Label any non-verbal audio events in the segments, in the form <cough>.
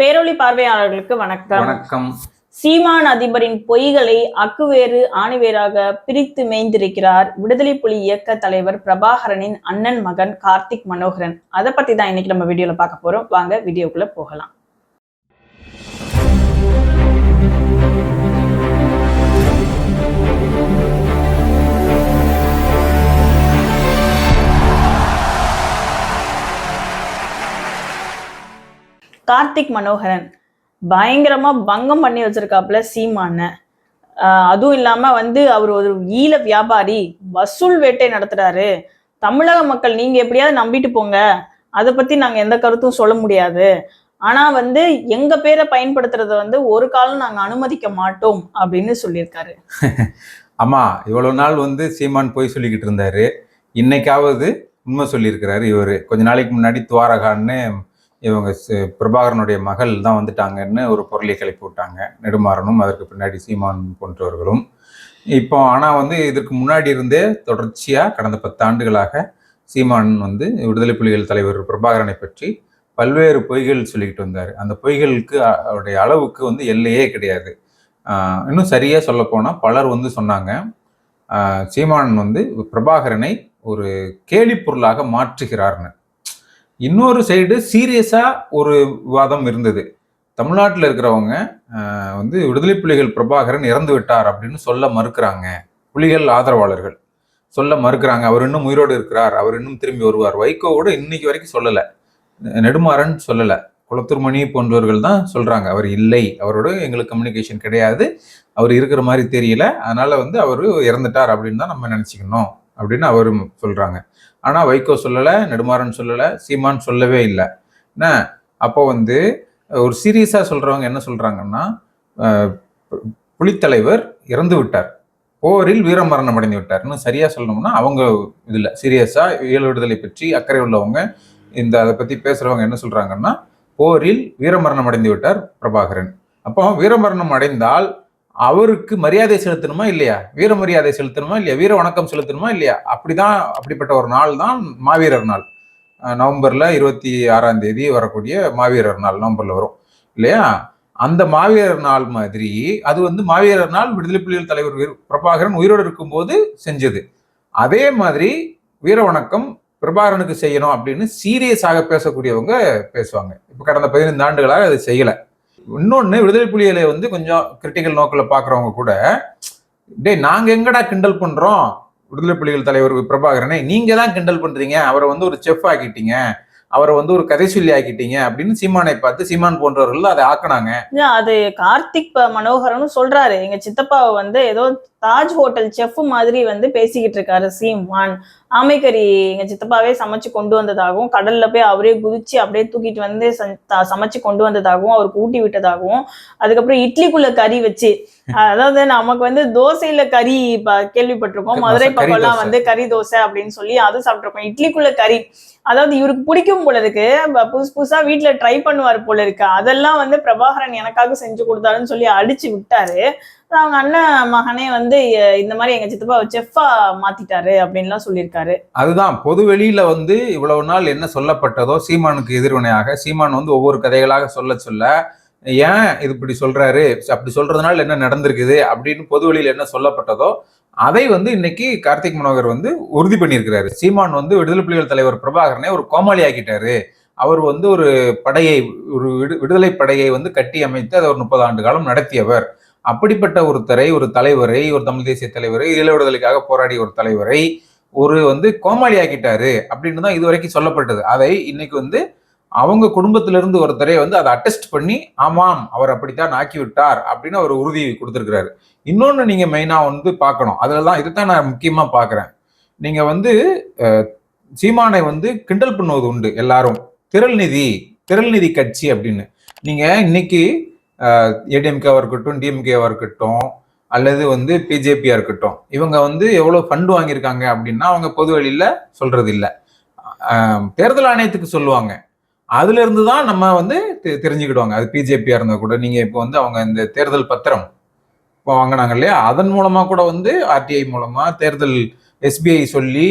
பேரொளி பார்வையாளர்களுக்கு வணக்கம். வணக்கம். சீமான் அதிபரின் பொய்களை அக்குவேறு ஆணிவேராக பிரித்து மேய்ந்திருக்கிறார். விடுதலை புலி இயக்க தலைவர் பிரபாகரனின் அண்ணன் மகன் கார்த்திக் மனோகரன். அதை பத்தி தான் இன்னைக்கு நம்ம வீடியோல பார்க்க போறோம். வாங்க வீடியோக்குள்ள போகலாம். கார்த்திக் மனோகரன் பயங்கரமாக பங்கம் பண்ணி வச்சிருக்காப்புல சீமான. அதுவும் இல்லாமல் வந்து அவர் ஒரு ஈழ வியாபாரி வசூல் வேட்டை நடத்துறாரு. தமிழக மக்கள் நீங்கள் எப்படியாவது நம்பிட்டு போங்க. அதை பற்றி நாங்கள் எந்த கருத்தும் சொல்ல முடியாது. ஆனால் வந்து எங்கள் பேரை பயன்படுத்துறத வந்து ஒரு காலம் நாங்கள் அனுமதிக்க மாட்டோம் அப்படின்னு சொல்லியிருக்காரு. <laughs> ஆமாம் இவ்வளோ நாள் வந்து சீமான் போய் சொல்லிக்கிட்டு இருந்தாரு. இன்னைக்காவது உண்மை சொல்லியிருக்கிறாரு இவர். கொஞ்ச நாளைக்கு முன்னாடி துவாரகான்னு இவங்க ச- பிரபாகரனுடைய மகள் தான் வந்துட்டாங்கன்னு ஒரு பொருளை கிளப்பி விட்டாங்க. நெடுமாறனும் அதற்கு பின்னாடி சீமான் போன்றவர்களும். இப்போ ஆனால் வந்து இதற்கு முன்னாடி இருந்தே தொடர்ச்சியாக கடந்த பத்தாண்டுகளாக சீமான் வந்து விடுதலை புலிகள் தலைவர் பிரபாகரனை பற்றி பல்வேறு பொய்கள் சொல்லிக்கிட்டு வந்தார். அந்த பொய்களுக்கு அவருடைய அளவுக்கு வந்து எல்லையே கிடையாது. இன்னும் சரியாக சொல்லப்போனால் பலர் வந்து சொன்னாங்க சீமான் வந்து பிரபாகரனை ஒரு கேலிப்பொருளாக மாற்றுகிறார்னு. இன்னொரு சைடு சீரியஸாக ஒரு விவாதம் இருந்தது. தமிழ்நாட்டில் இருக்கிறவங்க வந்து விடுதலை புலிகள் பிரபாகரன் இறந்து விட்டார் அப்படின்னு சொல்ல மறுக்கிறாங்க. புலிகள் ஆதரவாளர்கள் சொல்ல மறுக்கிறாங்க. அவர் இன்னும் உயிரோடு இருக்கிறார். அவர் இன்னும் திரும்பி வருவார். வைகோவோட இன்னைக்கு வரைக்கும் சொல்லலை. நெடுமாறன் சொல்லலை. குளத்தூர்மணி போன்றவர்கள் தான் சொல்கிறாங்க அவர் இல்லை. அவரோட எங்களுக்கு கம்யூனிகேஷன் கிடையாது. அவர் இருக்கிற மாதிரி தெரியல. அதனால் வந்து அவர் இறந்துட்டார் அப்படின்னு தான் நம்ம நினச்சிக்கணும் அப்படின்னு அவரும் சொல்கிறாங்க ஆனால் வைகோ சொல்லலை நெடுமாறன் சொல்லலை சீமான் சொல்லவே இல்லை. என்ன? அப்போ வந்து ஒரு சீரியஸாக சொல்கிறவங்க என்ன சொல்கிறாங்கன்னா புலித்தலைவர் இறந்து விட்டார். போரில் வீரமரணம் அடைந்து விட்டார். இன்னும் சரியா சொல்லணும்னா அவங்க இதில் சீரியஸாக ஈழ விடுதலை பற்றி அக்கறை உள்ளவங்க இந்த அதை பற்றி பேசுகிறவங்க என்ன சொல்கிறாங்கன்னா போரில் வீரமரணம் அடைந்து விட்டார் பிரபாகரன். அப்போ வீரமரணம் அடைந்தால் அவருக்கு மரியாதை செலுத்தணுமா இல்லையா? வீர மரியாதை செலுத்தணுமா இல்லையா? வீர வணக்கம் செலுத்தணுமா இல்லையா? அப்படிதான் அப்படிப்பட்ட ஒரு நாள் தான் மாவீரர் நாள். நவம்பர்ல இருபத்தி ஆறாம் தேதி வரக்கூடிய மாவீரர் நாள் நவம்பர்ல வரும். இல்லையா? அந்த மாவீரர் நாள் மாதிரி அது வந்து மாவீரர் நாள் விடுதலை புலிகள் தலைவர் பிரபாகரன் உயிரோடு இருக்கும்போது செஞ்சது. அதே மாதிரி வீர வணக்கம் பிரபாகரனுக்கு செய்யணும் அப்படின்னு சீரியஸாக பேசக்கூடியவங்க பேசுவாங்க. இப்போ கடந்த பதினைந்து ஆண்டுகளாக அது செய்யலை. இன்னொன்று விடுதலை புலிகளை வந்து கொஞ்சம் கிரிட்டிக்கல் நோக்கில் பார்க்குறவங்க கூட டேய் நாங்கள் எங்கடா கிண்டல் பண்ணுறோம் விடுதலை புலிகள் தலைவர் பிரபாகரனை நீங்கள் தான் கிண்டல் பண்ணுறீங்க அவரை வந்து ஒரு செஃப் ஆக்கிட்டீங்க அவரை வந்து ஒரு கதை சொல்லி ஆக்கிட்டீங்க அப்படின்னு சீமானை பார்த்து சீமான் போன்றவர்கள் அதை ஆக்குனாங்க. அது கார்த்திக் மனோகரன் சொல்றாரு. எங்க சித்தப்பாவை வந்து ஏதோ தாஜ் ஹோட்டல் செஃப் மாதிரி வந்து பேசிக்கிட்டு இருக்காரு சீமான். ஆமைக்கறி எங்க சித்தப்பாவே சமைச்சு கொண்டு வந்ததாகவும் கடல்ல போய் அவரே குதிச்சு அப்படியே தூக்கிட்டு வந்து சமைச்சு கொண்டு வந்ததாகவும் அவருக்கு ஊட்டி விட்டதாகவும் அதுக்கப்புறம் இட்லிக்குள்ள கறி வச்சு அதாவது நமக்கு வந்து தோசையில கறி கேள்விப்பட்டிருக்கோம். மதுரை பக்கம்லாம் தோசை. வந்து கறி தோசை அப்படின்னு சொல்லி அது சாப்பிட்டிருக்கோம். இட்லிக்குள்ள கறி அதாவது இவருக்கு பிடிக்கும் போல இருக்கு. புதுசு புதுசா வீட்ல ட்ரை பண்ணுவார் போல இருக்கு. அதெல்லாம் வந்து பிரபாகரன் எனக்காக செஞ்சு கொடுத்தாருன்னு சொல்லி அடிச்சு விட்டாரு. அவங்க அண்ணன் மகனே வந்து இந்த மாதிரி எங்க சித்தப்பா செஃப்பா மாத்திட்டாரு அப்படின்லாம் சொல்லியிருக்காரு. அதுதான் பொது வெளியில வந்து இவ்வளவு நாள் என்ன சொல்லப்பட்டதோ சீமானுக்கு எதிர்வினையாக சீமான் வந்து ஒவ்வொரு கதைகளாக சொல்ல சொல்ல ஏன் இது இப்படி சொல்றாரு அப்படி சொல்றதுனால என்ன நடந்திருக்குது அப்படின்னு பொது வெளியில என்ன சொல்லப்பட்டதோ அதை வந்து இன்னைக்கு கார்த்திக் மனோகர் வந்து உறுதி பண்ணியிருக்கிறாரு. சீமான் வந்து விடுதலை புலிகள் தலைவர் பிரபாகரனை ஒரு கோமாளி ஆக்கிட்டாரு. அவர் வந்து ஒரு படையை ஒரு விடு- விடுதலை படையை வந்து கட்டி அமைத்து அதை ஒரு முப்பது ஆண்டு காலம் நடத்தியவர். அப்படிப்பட்ட ஒருத்தரை ஒரு தலைவரை ஒரு தமிழ் தேசிய தலைவரை ஈழ விடுதலைக்காக போராடிய ஒரு தலைவரை ஒரு வந்து கோமாளி ஆக்கிட்டாரு அப்படின்னு தான் இது வரைக்கும் சொல்லப்பட்டது. அதை இன்னைக்கு வந்து அவங்க குடும்பத்திலிருந்து ஒருத்தரே வந்து அதை அட்டெஸ்ட் பண்ணி ஆமாம் அவர் அப்படித்தான் ஆக்கி விட்டார் அப்படின்னு அவர் உறுதி கொடுத்துருக்கிறாரு. இன்னொன்னு நீங்க மெயினா வந்து பார்க்கணும். அதுல தான் இதுதான் நான் முக்கியமா பார்க்குறேன். நீங்க வந்து சீமானை வந்து கிண்டல் பண்ணுவது உண்டு எல்லாரும். திரள் நிதி திரள் நிதி கட்சி அப்படின்னு. நீங்க இன்னைக்கு ஏடிஎம்கேவாக இருக்கட்டும் டிஎம்கேவாக இருக்கட்டும் அல்லது வந்து பிஜேபியாக இருக்கட்டும் இவங்க வந்து எவ்வளோ ஃபண்டு வாங்கியிருக்காங்க அப்படின்னா அவங்க பொது வழியில சொல்கிறது இல்லை தேர்தல் ஆணையத்துக்கு சொல்லுவாங்க. அதுல இருந்து தான் நம்ம வந்து தெ- தெரிஞ்சுக்கிடுவாங்க. அது பிஜேபியா இருந்தா கூட நீங்க இப்போ வந்து அவங்க இந்த தேர்தல் பத்திரம் இப்போ வாங்கினாங்க இல்லையா? அதன் மூலமா கூட வந்து ஆர்டிஐ மூலமா தேர்தல் எஸ்பிஐ சொல்லி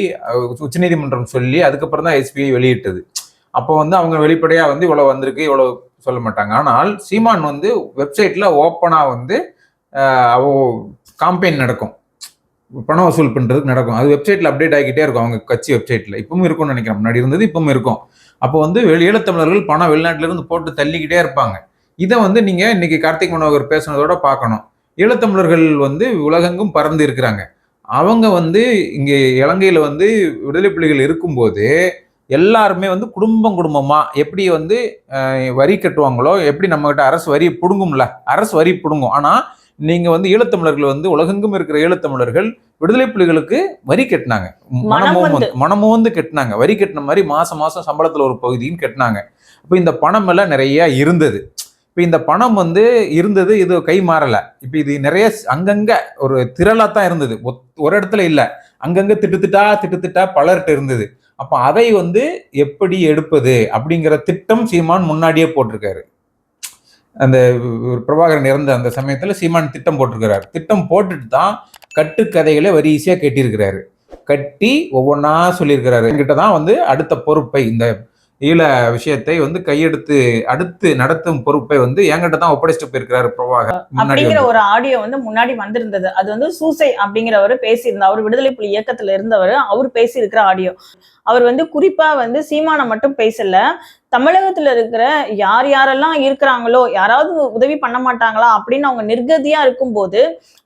உச்சநீதிமன்றம் சொல்லி அதுக்கப்புறம் தான் எஸ்பிஐ வெளியிட்டது. அப்போ வந்து அவங்க வெளிப்படையா வந்து இவ்வளவு வந்திருக்கு இவ்வளவு சொல்ல மாட்டாங்க. ஆனால் சீமான் வந்து வெப்சைட்ல ஓப்பனாக வந்து அவ காம்பெயின் நடக்கும். பணம் வசூல் பண்ணுறதுக்கு நடக்கும். அது வெப்சைட்ல அப்டேட் ஆகிக்கிட்டே இருக்கும். அவங்க கட்சி வெப்சைட்ல இப்பவும் இருக்கும்னு நினைக்கிறேன். முன்னாடி இருந்தது இப்பவும் இருக்கும். அப்போ வந்து வெளி ஈழத்தமிழர்கள் பணம் வெளிநாட்டிலேருந்து போட்டு தள்ளிக்கிட்டே இருப்பாங்க. இதை வந்து நீங்க இன்னைக்கு கார்த்திக் மனோகர் பேசுனதோட பார்க்கணும். ஈழத்தமிழர்கள் வந்து உலகெங்கும் பறந்து இருக்கிறாங்க. அவங்க வந்து இங்கே இலங்கையில் வந்து விடுதலை புலிகள் இருக்கும்போது எல்லாருமே வந்து குடும்பம் குடும்பமா எப்படி வந்து வரி கட்டுவாங்களோ எப்படி நம்ம கிட்ட அரசு வரி பிடுங்கும்ல அரசு வரி பிடுங்கும். ஆனா நீங்க வந்து ஈழத்தமிழர்கள் வந்து உலகெங்கும் இருக்கிற ஈழத்தமிழர்கள் விடுதலை புலிகளுக்கு வரி கட்டினாங்க. மனமும் வந்து. மனமும் வந்து. கட்டினாங்க. வரி கட்டின மாதிரி மாசம் மாசம் சம்பளத்துல ஒரு பகுதியும் கட்டினாங்க. இப்போ இந்த பணம் எல்லாம் நிறைய இருந்தது. இப்போ இந்த பணம் வந்து இருந்தது இது கை மாறல. இப்போ இது நிறைய அங்கங்க ஒரு திரளா தான் இருந்தது ஒரு இடத்துல இல்ல. அங்கங்க திட்டு திட்டா திட்டு திட்டா பலர்கிட்ட இருந்தது. அப்போ அதை வந்து எப்படி எடுப்பது அப்படிங்கிற திட்டம் சீமான் முன்னாடியே போட்டிருக்காரு. அந்த பிரபாகரன் இறந்த அந்த சமயத்தில் சீமான் திட்டம் போட்டிருக்கிறார். திட்டம் போட்டுட்டு தான் கட்டுக்கதைகளை வரிசையாக கட்டியிருக்கிறாரு கட்டி ஒவ்வொன்றா சொல்லியிருக்கிறாரு. என்கிட்ட தான் வந்து அடுத்த பொறுப்பை இந்த ஈழ விஷயத்தை வந்து கையெடுத்து அடுத்து நடத்தும் பொறுப்பை வந்து என்கிட்ட தான் ஒப்படைச்சிட்டு போயிருக்கிறாரு பிரபாகர். முன்னாடி அப்படிங்கிற. ஒரு ஆடியோ வந்து முன்னாடி வந்திருந்தது. அது வந்து சூசை அப்படிங்கிறவர் பேசியிருந்தார். அவர் விடுதலை புலி இயக்கத்துல இருந்தவர் அவர் பேசியிருக்கிற ஆடியோ அவர் வந்து குறிப்பா வந்து சீமானை மட்டும் பேசல. தமிழகத்துல இருக்கிற யார் யாரெல்லாம் இருக்கிறாங்களோ யாராவது உதவி பண்ண மாட்டாங்களா அப்படின்னு அவங்க நிர்கதியா இருக்கும்போது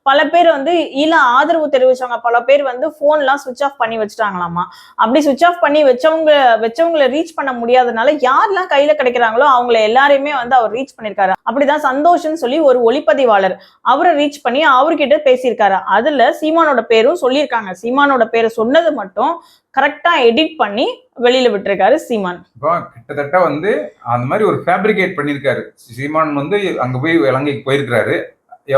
பல பேர் வந்து இல்ல ஆதரவு தெரிவிச்சவங்க பல பேர் வந்து போன்லாம் சுவிச் ஆஃப் பண்ணி வச்சுட்டாங்களாமா? அப்படி சுவிச் ஆஃப் பண்ணி வச்சவங்க வச்சவங்களை ரீச் பண்ண முடியாதனால யாரெல்லாம் கையில கிடைக்கிறாங்களோ அவங்கள எல்லாரையுமே வந்து அவர் ரீச் பண்ணிருக்காரு. அப்படிதான் சந்தோஷம்னு சொல்லி ஒரு ஒளிப்பதிவாளர் அவரை ரீச் பண்ணி அவர்கிட்ட பேசியிருக்காரு. அதுல சீமானோட பேரும் சொல்லியிருக்காங்க. சீமானோட பேரை சொன்னது மட்டும் கரெக்டா எடிட் பண்ணி வெளியில விட்டுருக்காரு சீமான். இப்போ கிட்டத்தட்ட வந்து அந்த மாதிரி ஒரு ஃபேப்ரிகேட் பண்ணியிருக்காரு. சீமான் வந்து அங்க போய் இலங்கைக்கு போயிருக்கிறாரு.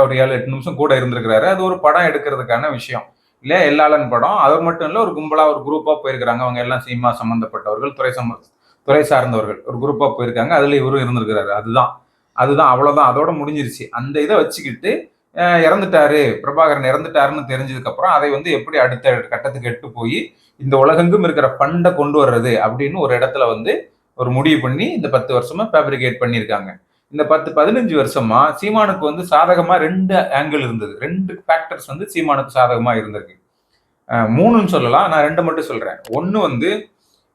ஒரு ஏழு எட்டு நிமிஷம் கூட இருந்திருக்கிறாரு. அது ஒரு படம் எடுக்கிறதுக்கான விஷயம். இல்ல எல்லாளன் படம். அது மட்டும் இல்லை ஒரு கும்பலா ஒரு குரூப்பா போயிருக்கிறாங்க. அவங்க எல்லாம் சீமா சம்பந்தப்பட்டவர்கள் துறை சம்ப துறை சார்ந்தவர்கள். ஒரு குரூப்பா போயிருக்காங்க. அதுல இவரும் இருந்திருக்கிறாரு. அதுதான். அதுதான். அவ்வளவுதான். அதோட முடிஞ்சிருச்சு. அந்த இதை வச்சுக்கிட்டு இறந்துட்டாரு. பிரபாகரன் இறந்துட்டாருன்னு தெரிஞ்சதுக்கு அப்புறம் அதை வந்து எப்படி அடுத்த கட்டத்துக்கு எட்டு போய் இந்த உலகெங்கும் இருக்கிற ஃபண்டை கொண்டு வர்றது அப்படின்னு ஒரு இடத்துல வந்து ஒரு முடிவு பண்ணி இந்த பத்து வருஷமா ஃபேப்ரிகேட் பண்ணியிருக்காங்க. இந்த பத்து பதினஞ்சு வருஷமா சீமானுக்கு வந்து சாதகமா ரெண்டு ஆங்கிள் இருந்தது. ரெண்டு ஃபேக்டர்ஸ் வந்து சீமானுக்கு சாதகமா இருந்திருக்கு. மூணுன்னு சொல்லலாம். நான் ரெண்டு மட்டும் சொல்றேன். ஒன்று வந்து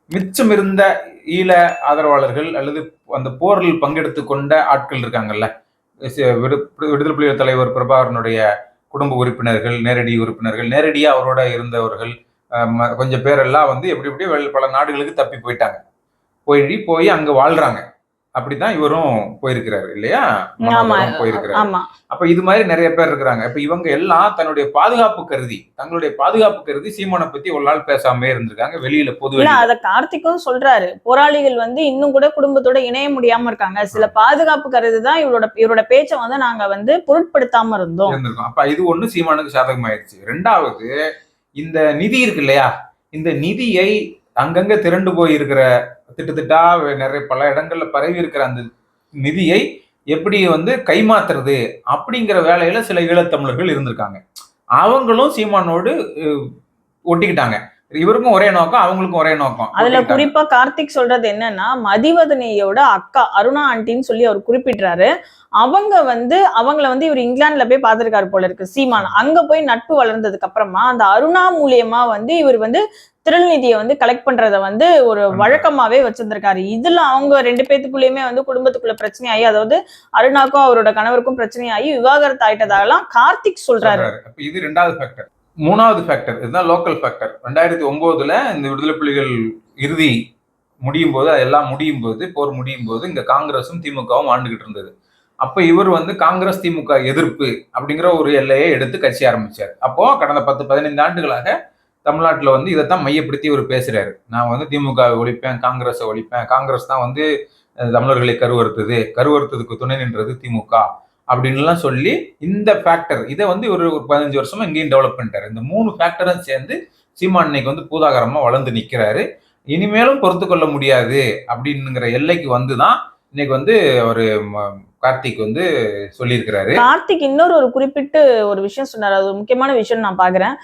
மிச்சம் இருந்த ஈழ ஆதரவாளர்கள் அல்லது அந்த போரில் பங்கெடுத்து கொண்ட ஆட்கள் இருக்காங்கல்ல. விடு- விடுதலை புலிகள் தலைவர் பிரபாகரனுடைய குடும்ப உறுப்பினர்கள் நேரடி உறுப்பினர்கள் நேரடியாக அவரோட இருந்தவர்கள் கொஞ்சம் பேரெல்லாம் வந்து எப்படி எப்படி வெள்- பல நாடுகளுக்கு தப்பி போயிட்டாங்க. போய் போய் அங்க வாழ்றாங்க. அப்படிதான் இவரும் போயிருக்கிறாரு இல்லையா? போயிருக்கிறாரு. அப்ப இது மாதிரி நிறைய பேர் இருக்கிறாங்க. இப்ப இவங்க எல்லாம் தன்னுடைய பாதுகாப்பு கருதி தங்களுடைய பாதுகாப்பு கருதி சீமானை பத்தி ஒரு நாள் பேசாம இருந்திருக்காங்க. வெளியில பொது இல்ல வெளியில. அத கார்த்திக்கும் சொல்றாரு. போராளிகள் வந்து இன்னும் கூட குடும்பத்தோட இணைய முடியாம இருக்காங்க. சில பாதுகாப்பு கருதி தான் இவரோட இவரோட பேச்சை வந்து நாங்க வந்து பொருட்படுத்தாம இருந்தோம். இருந்திருக்கும். அப்ப இது ஒண்ணு சீமானுக்கு சாதகமாயிருச்சு. ரெண்டாவது இந்த நிதி இருக்கு இல்லையா? இந்த நிதியை அங்கங்க திரண்டு போய் இருக்கிற நிறைய பல இடங்கள்ல பரவி இருக்கிற அந்த நிதியை எப்படி வந்து கைமாத்துறது அப்படிங்கிற வேலையில சில ஈழத்தமிழர்கள் இருந்திருக்காங்க. அவங்களும் சீமானோடு ஒட்டிக்கிட்டாங்க. இவருக்கும் ஒரே நோக்கம் அவங்களுக்கும் ஒரே நோக்கம். அதுல. குறிப்பா கார்த்திக் சொல்றது என்னன்னா மதிவதனையோட அக்கா அருணா ஆண்டின்னு சொல்லி அவர் குறிப்பிடுறாரு. அவங்க வந்து அவங்கள வந்து இவர் இங்கிலாந்துல போய் பார்த்திருக்காரு போல இருக்கு சீமான். அங்க போய் நட்பு வளர்ந்ததுக்கு அப்புறமா அந்த அருணா மூலியமா வந்து இவர் வந்து திருநிதியை வந்து கலெக்ட் பண்றத வந்து ஒரு. வழக்கமாவே வச்சிருந்திருக்காரு. இதுல அவங்க ரெண்டு பேத்துக்குள்ளயுமே வந்து குடும்பத்துக்குள்ள பிரச்சனையாகி அதாவது அருணாக்கும் அவரோட கணவருக்கும் பிரச்சனையாகி விவாகரத்து ஆயிட்டதாகலாம் கார்த்திக் சொல்றாரு. இது ரெண்டாவது ஃபேக்டர் மூணாவது ஃபேக்டர் இதுதான் லோக்கல் ஃபேக்டர் ரெண்டாயிரத்தி ஒன்பதுல இந்த விடுதலை புலிகள் இறுதி முடியும் போது அதெல்லாம் முடியும் போது போர் முடியும் போது இங்கே காங்கிரஸும் திமுகவும் ஆண்டுகிட்டு இருந்தது. அப்போ இவர் வந்து காங்கிரஸ் திமுக எதிர்ப்பு அப்படிங்கிற ஒரு எல்லையை எடுத்து கட்சி ஆரம்பித்தார் அப்போ கடந்த பத்து பதினைந்து ஆண்டுகளாக தமிழ்நாட்டில் வந்து இதைத்தான் மையப்படுத்தி இவர் பேசுகிறாரு நான் வந்து திமுகவை ஒழிப்பேன் காங்கிரஸை ஒழிப்பேன் காங்கிரஸ் தான் வந்து தமிழர்களை கருவறுத்தது. கருவறுத்ததுக்கு துணை நின்றது திமுக. அப்படின்லாம் சொல்லி இந்த ஃபேக்டர் இதை வந்து ஒரு ஒரு பதினஞ்சு வருஷமா இங்கேயும் டெவலப் பண்ணிட்டாரு. இந்த மூணு ஃபேக்டரும் சேர்ந்து சீமான் இன்னைக்கு வந்து பூதாகரமாக வளர்ந்து நிற்கிறாரு இனிமேலும் பொறுத்து கொள்ள முடியாது அப்படின்னுங்கிற எல்லைக்கு வந்து தான் இன்னைக்கு வந்து ஒரு கார்த்திக் வந்து சொல்லியிருக்கிறாரு. கார்த்திக் இன்னொரு ஒரு குறிப்பிட்டு ஒரு விஷயம் சொன்னார். அது முக்கியமான விஷயம் நான் பாக்குறேன்.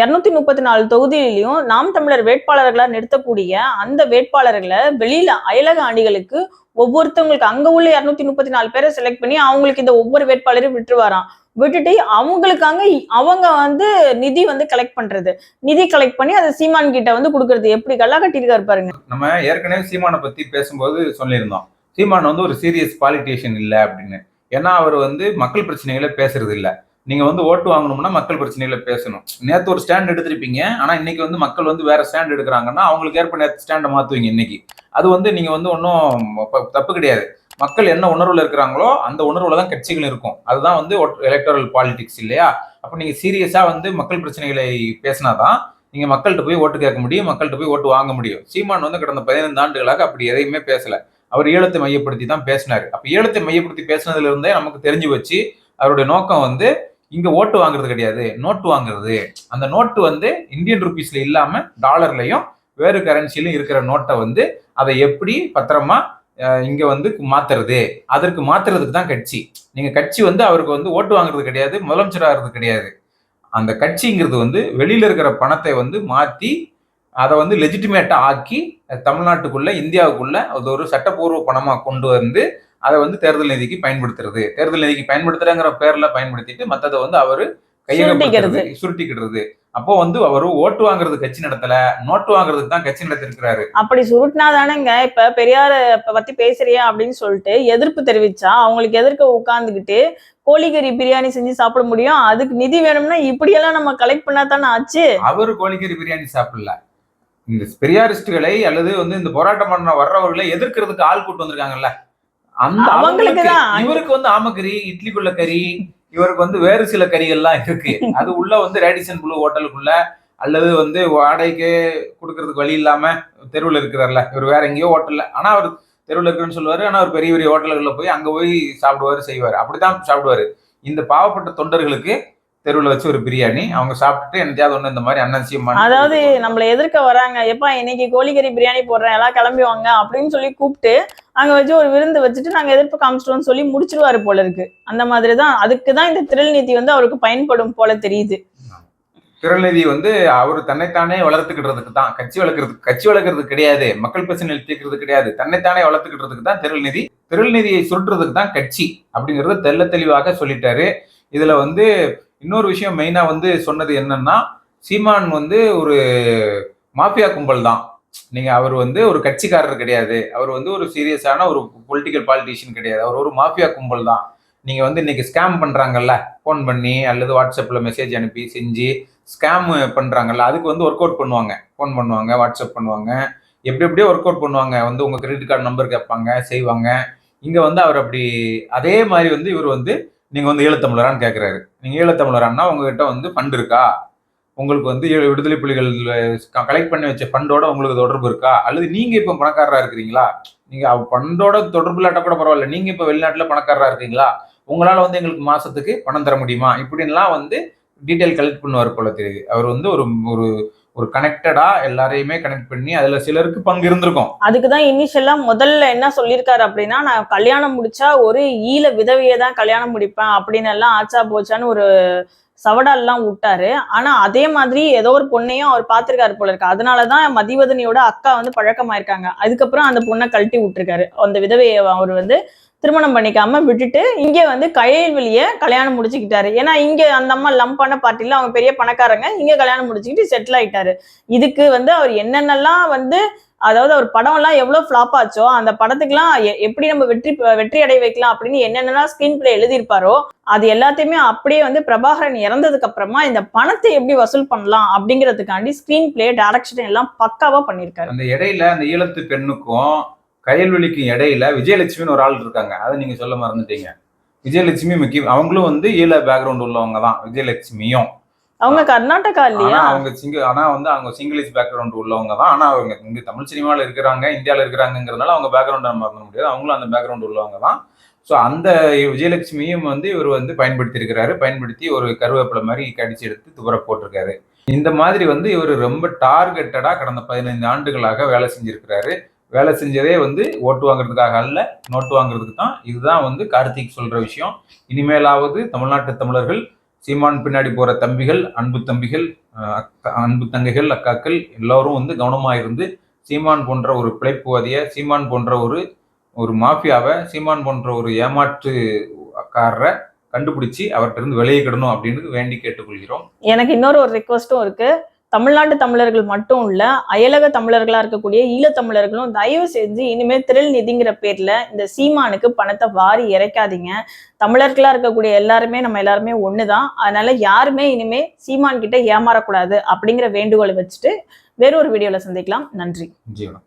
இருநூத்தி முப்பத்தி நாலு தொகுதியிலையும் நாம் தமிழர் வேட்பாளர்களா நிறுத்தக்கூடிய அந்த வேட்பாளர்களை வெளியில அயலக அணிகளுக்கு ஒவ்வொருத்தவங்களுக்கு அங்க உள்ள இருநூத்தி முப்பத்தி நாலு பேரை செலக்ட் பண்ணி அவங்களுக்கு இந்த ஒவ்வொரு வேட்பாளரையும் விட்டுருவாராம். விட்டுட்டு அவங்களுக்காக அவங்க வந்து நிதி வந்து கலெக்ட் பண்றது. நிதி கலெக்ட் பண்ணி அதை சீமான் கிட்ட வந்து கொடுக்கறது. எப்படி கல்லா கட்டியிருக்காரு பாருங்க. நம்ம ஏற்கனவே சீமானை பத்தி பேசும்போது சொல்லியிருந்தோம். சீமான் வந்து ஒரு சீரியஸ் பாலிட்டிஷியன் இல்லை அப்படின்னு. ஏன்னா அவர் வந்து மக்கள் பிரச்சனைகளை பேசுறது இல்லை. நீங்கள் வந்து ஓட்டு வாங்கணும்னா மக்கள் பிரச்சனைகளை பேசணும். நேற்று ஒரு ஸ்டாண்ட் எடுத்திருப்பீங்க. ஆனால் இன்னைக்கு வந்து மக்கள் வந்து வேற ஸ்டாண்ட் எடுக்கிறாங்கன்னா அவங்களுக்கு ஏற்ப நேற்று ஸ்டாண்டை மாற்றுவீங்க இன்னைக்கு. அது வந்து நீங்கள் வந்து ஒன்றும் தப்பு கிடையாது. மக்கள் என்ன உணர்வில் இருக்கிறாங்களோ அந்த உணர்வில் தான் கட்சிகள் இருக்கும். அதுதான் வந்து எலக்டரல் பாலிடிக்ஸ் இல்லையா? அப்போ நீங்கள் சீரியஸாக வந்து மக்கள் பிரச்சனைகளை பேசினாதான் நீங்கள் மக்கள்கிட்ட போய் ஓட்டு கேட்க முடியும் மக்கள்கிட்ட போய் ஓட்டு வாங்க முடியும். சீமான் வந்து கடந்த பதினைந்து ஆண்டுகளாக அப்படி எதையுமே பேசலை. அவர் ஈழத்தை மையப்படுத்தி தான் பேசினார். அப்ப ஈழத்தை மையப்படுத்தி பேசினதுல இருந்தே நமக்கு தெரிஞ்சு வச்சு அவருடைய நோக்கம் வந்து இங்க ஓட்டு வாங்குறது கிடையாது நோட்டு வாங்குறது. அந்த நோட்டு வந்து இந்தியன் ருபீஸ்ல இல்லாம டாலர்லயும் வேறு கரன்சிலையும் இருக்கிற நோட்டை வந்து அதை எப்படி பத்திரமா இங்க வந்து மாத்துறது? அதற்கு மாத்துறதுக்கு தான் கட்சி. நீங்க கட்சி வந்து அவருக்கு வந்து ஓட்டு வாங்குறது கிடையாது முதலமைச்சர் ஆகிறது கிடையாது. அந்த கட்சிங்கிறது வந்து வெளியில இருக்கிற பணத்தை வந்து மாத்தி அதை வந்து லெஜிட்டிமேட்டா ஆக்கி தமிழ்நாட்டுக்குள்ள இந்தியாவுக்குள்ள அது ஒரு சட்டப்பூர்வ பணமா கொண்டு வந்து அதை வந்து தேர்தல் நிதிக்கு பயன்படுத்துறது. தேர்தல் நிதிக்கு பயன்படுத்துறங்கிற பேர்ல பயன்படுத்திட்டு மத்ததை வந்து அவரு கையகப்படுத்துறது சுருட்டிக்கிடுறது. அப்போ வந்து அவரு ஓட்டு வாங்குறது கட்சி நடத்தல நோட்டு வாங்குறதுக்கு தான் கட்சி நடத்திருக்கிறாரு. அப்படி சுருட்டினாதானங்க இப்ப பெரியார பத்தி பேசுறியா அப்படின்னு சொல்லிட்டு எதிர்ப்பு தெரிவிச்சா அவங்களுக்கு எதிர்க்க உட்கார்ந்துகிட்டு கோழிக்கறி பிரியாணி செஞ்சு சாப்பிட முடியும் அதுக்கு நிதி வேணும்னா இப்படியெல்லாம் நம்ம கலெக்ட் பண்ணா தானே ஆச்சு? அவரு கோழிக்கறி பிரியாணி சாப்பிடல. இந்த பெரியாரிஸ்டுகளை அல்லது வந்து இந்த போராட்டம் பண்ண வர்றவர்களை எதிர்க்கிறதுக்கு ஆள் கூட்டு வந்திருக்காங்கல்ல? அந்த அவங்களுக்கு. இவருக்கு வந்து ஆமக்கறி இட்லிக்குள்ள கறி இவருக்கு வந்து வேறு சில கறிகள்லாம் இருக்கு. அது உள்ள வந்து ரேடிசன் ப்ளூ ஹோட்டலுக்குள்ள அல்லது வந்து வாடகைக்கு கொடுக்கறதுக்கு வழி இல்லாம தெருவில் இருக்கிறார்ல. இவர் வேற எங்கேயோ ஹோட்டல்ல ஆனா அவர் தெருவில் இருக்குன்னு சொல்லுவாரு. ஆனா அவர் பெரிய பெரிய ஹோட்டல்களில் போய் அங்க போய் சாப்பிடுவாரு செய்வாரு. அப்படித்தான் சாப்பிடுவாரு. இந்த பாவப்பட்ட தொண்டர்களுக்கு தெருவில் வச்சு ஒரு பிரியாணி. அவங்க சாப்பிட்டுட்டு என்னத்தையாவது ஒண்ணு இந்த மாதிரி அன்னசியம் அதாவது நம்மள எதிர்க்க வராங்க. எப்பா இன்னைக்கு கோழிக்கறி பிரியாணி போடுறேன் எல்லாம் கிளம்பி வாங்க அப்படின்னு சொல்லி கூப்பிட்டு அங்க வச்சு ஒரு விருந்து வச்சுட்டு நாங்க எதிர்ப்பு காமிச்சிட்டோம்னு சொல்லி முடிச்சிருவாரு போல இருக்கு. அந்த மாதிரி தான் அதுக்கு தான் இந்த திரள் நீதி வந்து அவருக்கு பயன்படும் போல தெரியுது. திரள்நிதி வந்து அவர் தன்னைத்தானே வளர்த்துக்கிடுறதுக்கு தான். கட்சி வளர்க்கறதுக்கு கட்சி வளர்க்கறதுக்கு கிடையாது. மக்கள் பிரச்சனை தீர்க்கிறது கிடையாது. தன்னைத்தானே வளர்த்துக்கிடுறதுக்கு தான் திரள்நிதி திரள்நிதியை சுருட்டுறதுக்கு தான் கட்சி அப்படிங்கறத தெள்ள தெளிவாக சொல்லிட்டாரு. இதுல வந்து இன்னொரு விஷயம் மெயினாக வந்து சொன்னது என்னன்னா சீமான் வந்து ஒரு மாஃபியா கும்பல் தான் நீங்கள் அவர் வந்து ஒரு கட்சிக்காரர் கிடையாது. அவர் வந்து ஒரு சீரியஸான ஒரு பொலிட்டிக்கல் பாலிட்டிஷியன் கிடையாது. அவர் ஒரு மாஃபியா கும்பல் தான் நீங்கள் வந்து இன்னைக்கு ஸ்கேம் பண்ணுறாங்கல்ல ஃபோன் பண்ணி அல்லது வாட்ஸ்அப்பில் மெசேஜ் அனுப்பி செஞ்சு ஸ்கேம் பண்ணுறாங்கல்ல அதுக்கு வந்து ஒர்க் அவுட் பண்ணுவாங்க. ஃபோன் பண்ணுவாங்க வாட்ஸ்அப் பண்ணுவாங்க. எப்படி எப்படியோ ஒர்க் அவுட் பண்ணுவாங்க. வந்து உங்கள் கிரெடிட் கார்டு நம்பர் கேட்பாங்க செய்வாங்க. இங்கே வந்து அவர் அப்படி அதே மாதிரி வந்து இவர் வந்து நீங்கள் வந்து ஈழத்தமிழரான்னு கேட்குறாரு நீங்கள் ஈழத்தமிழரான்னா உங்ககிட்ட வந்து ஃபண்ட் இருக்கா? உங்களுக்கு வந்து விடுதலை புலிகள் கலெக்ட் பண்ணி வச்ச ஃபண்டோட உங்களுக்கு தொடர்பு இருக்கா? அல்லது நீங்கள் இப்போ பணக்காரராக இருக்கிறீங்களா? நீங்கள் ஃபண்டோட தொடர்பு இல்லாட்ட கூட பரவாயில்ல. நீங்கள் இப்போ வெளிநாட்டில் பணக்காரராக இருக்கீங்களா? உங்களால் வந்து எங்களுக்கு மாதத்துக்கு பணம் தர முடியுமா? இப்படின்லாம் வந்து டீட்டெயில் கலெக்ட் பண்ணுவார் போல தெரியுது. அவர் வந்து ஒரு ஒரு ஒரு கனெக்டடா எல்லாரையுமே கனெக்ட் பண்ணி அதுல சிலருக்கு பங்கு இருந்திருக்கும். அதுக்கு தான் இனிஷியலா முதல்ல என்ன சொல்லியிருக்காரு அப்படின்னா நான் கல்யாணம் முடிச்சா ஒரு ஈழ விதவையை தான் கல்யாணம் முடிப்பேன் அப்படின்னு எல்லாம் ஆச்சா போச்சான்னு ஒரு சவடால்லாம் விட்டாரு. ஆனா அதே மாதிரி ஏதோ ஒரு பொண்ணையும் அவர் பார்த்திருக்காரு போல இருக்கு. அதனாலதான் மதிவதனியோட அக்கா வந்து பழக்கமாயிருக்காங்க. அதுக்கப்புறம் அந்த பொண்ணை கழட்டி விட்டுருக்காரு. அந்த விதவையை அவர் வந்து திருமணம் பண்ணிக்காம விட்டுட்டு இங்க வந்து கயல்வெளிய கல்யாணம் முடிச்சுக்கிட்டாரு. ஏன்னா இங்க அந்த அம்மா லம்பான பார்ட்டில அவங்க பெரிய பணக்காரங்க இங்க கல்யாணம் முடிச்சுக்கிட்டு செட்டில் ஆயிட்டாரு. இதுக்கு வந்து அவர் என்னென்னலாம் வந்து அதாவது அவர் படம் எல்லாம் எவ்வளவு ஃபிளாப் ஆச்சோ அந்த படத்துக்குலாம் எ- எப்படி நம்ம வெற்றி வெற்றி அடைய வைக்கலாம் அப்படின்னு என்னென்னலாம் ஸ்கிரீன் பிளே எழுதியிருப்பாரோ அது எல்லாத்தையுமே அப்படியே வந்து பிரபாகரன் இறந்ததுக்கு அப்புறமா இந்த பணத்தை எப்படி வசூல் பண்ணலாம் அப்படிங்கிறதுக்காண்டி ஸ்கிரீன் பிளே டைரக்ஷன் எல்லாம் பக்காவா பண்ணியிருக்காரு. அந்த இடையில அந்த ஈழத்து பெண்ணுக்கும் கயல்வெளிக்கும் இடையில விஜயலட்சுமின்னு ஒரு ஆள் இருக்காங்க. அதை நீங்க சொல்ல மறந்துட்டீங்க. விஜயலட்சுமி முக்கியம் அவங்களும் வந்து ஈழ பேக்ரவுண்ட் உள்ளவங்க தான் விஜயலட்சுமியும். அவங்க கர்நாடகா இல்லையா? அவங்க சிங்க ஆனா வந்து அவங்க சிங்கிலீஷ் பேக்ரவுண்ட் உள்ளவங்க தான். ஆனா அவங்க இங்க தமிழ் சினிமால இருக்கிறாங்க இந்தியால இருக்கிறாங்கிறதுனால அவங்க பேக்ரவுண்ட் நம்ம மறந்துட முடியாது. அவங்களும் அந்த பேக்ரவுண்ட் உள்ளவங்க தான். ஸோ அந்த விஜயலட்சுமியும் வந்து இவர் வந்து பயன்படுத்தி இருக்கிறாரு பயன்படுத்தி ஒரு கருவேப்பிலை மாதிரி கடிச்சு எடுத்து துவர போட்டிருக்காரு. இந்த மாதிரி வந்து இவர் ரொம்ப டார்கெட்டடா கடந்த பதினைந்து ஆண்டுகளாக வேலை செஞ்சிருக்கிறாரு. வேலை செஞ்சதே வந்து ஓட்டு வாங்குறதுக்காக அல்ல நோட்டு வாங்குறதுக்கு தான். இதுதான் வந்து கார்த்திக் சொல்ற விஷயம். இனிமேலாவது தமிழ்நாட்டு தமிழர்கள் சீமான் பின்னாடி போற தம்பிகள் அன்பு தம்பிகள் அக்கா- அன்பு தங்கைகள் அக்காக்கள் எல்லோரும் வந்து கவனமாக இருந்து சீமான் போன்ற ஒரு பிழைப்புவாதியை சீமான் போன்ற ஒரு ஒரு மாஃபியாவை சீமான் போன்ற ஒரு ஏமாற்றுக்காரரை கண்டுபிடிச்சி அவர்கிட்ட இருந்து விலகிக்கிடணும் அப்படின்னு வேண்டி கேட்டுக்கொள்கிறோம். எனக்கு இன்னொரு ஒரு ரெக்வஸ்ட்டும் இருக்கு. தமிழ்நாட்டு தமிழர்கள் மட்டும் இல்ல அயலக தமிழர்களா இருக்கக்கூடிய ஈழத்தமிழர்களும் தயவு செஞ்சு இனிமே திரள் நிதிங்கிற பேர்ல இந்த சீமானுக்கு பணத்தை வாரி இறைக்காதீங்க. தமிழர்களா இருக்கக்கூடிய எல்லாருமே நம்ம எல்லாருமே ஒண்ணுதான். அதனால யாருமே இனிமே சீமான் கிட்ட ஏமாறக்கூடாது அப்படிங்கிற வேண்டுகோளை வச்சுட்டு வேறொரு வீடியோல சந்திக்கலாம். நன்றி. ஜீவனம்